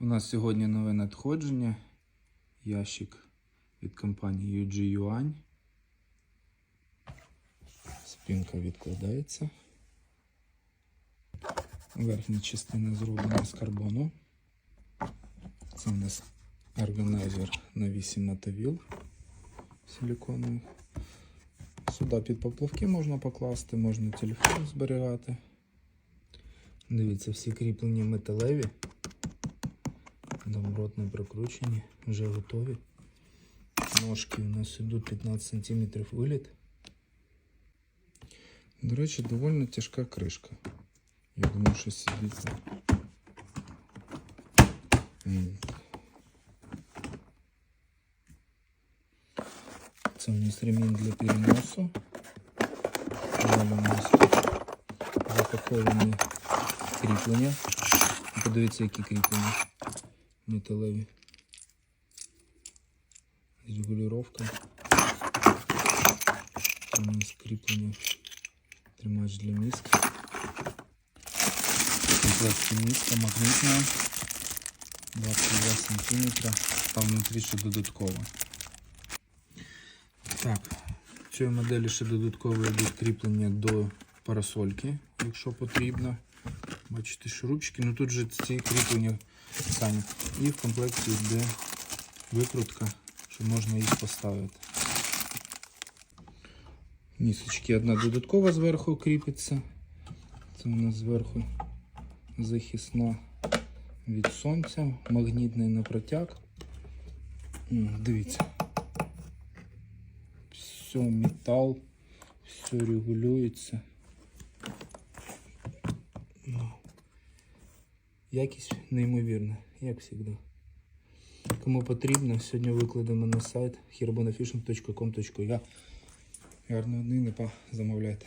У нас сьогодні нове надходження. Ящик від компанії UG Yuan. Спинка відкладається. Верхня частина зроблена з карбону. Це у нас органайзер на 8 мотовіл силіконових. Сюди під поплавки можна покласти, можна телефон зберігати. Дивіться, всі кріплення металеві. Добротно прикручені, вже готові. Ножки у нас йдуть 15 см виліт. До речі, доволі тяжка кришка. Я думаю, що сидіти. М. Це у нас ремінь для переносу. Далі у нас запаковані кріплення. Подивіться, які кріплення Металеві. Регулювання. Це у нас кріплення тримач для міст. Комплекті міста магнітна. 22 см. Там внутрі ще додатково. Так, цій моделі ще додатково йдуть кріплення до парасольки, якщо потрібно. Бачите, шурупчики, ну тут же ці кріплення самі. І в комплекті йде викрутка, що можна їх поставити. Місочки одна додаткова зверху кріпиться. Це у нас зверху захисна від сонця, магнітний на протяг. Дивіться. Все метал, все регулюється. Якість неймовірна, як завжди. Кому потрібно, сьогодні викладемо на сайт herbonafishing.com.ua Гарного дня, не па, замовляйте.